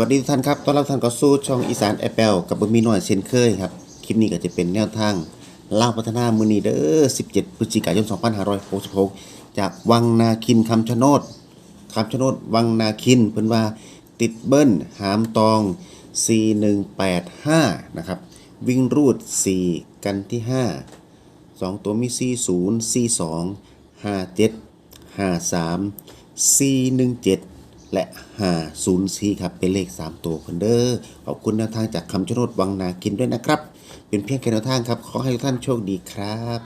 วัสดีทุกท่านครับ ต้อนรับท่านเข้าสู่ช่องอีสานแอปเปิลกับบุญมีน้อยเช่นเคยครับ คลิปนี้ก็จะเป็นแนวทางเล่าพัฒนามือนีเด้อ 17 พฤศจิกายน 2566 จากวังนาคินคำชะโนดคำชะโนดวังนาคินเพิ่นว่าติดเบิ้ลหามตอง 4185 นะครับ วิ่งรูด 4 กันที่ 5 2 ตัวมี 40 42 57 53 417 และ 504 ครับ เป็นเลข 3 ตัวคนเด้อขอบคุณแนวทางจากคำชโนดวังนาคินด้วยนะครับ เป็นเพียงแค่แนวทางครับ ขอให้ทุกท่านโชคดีครับ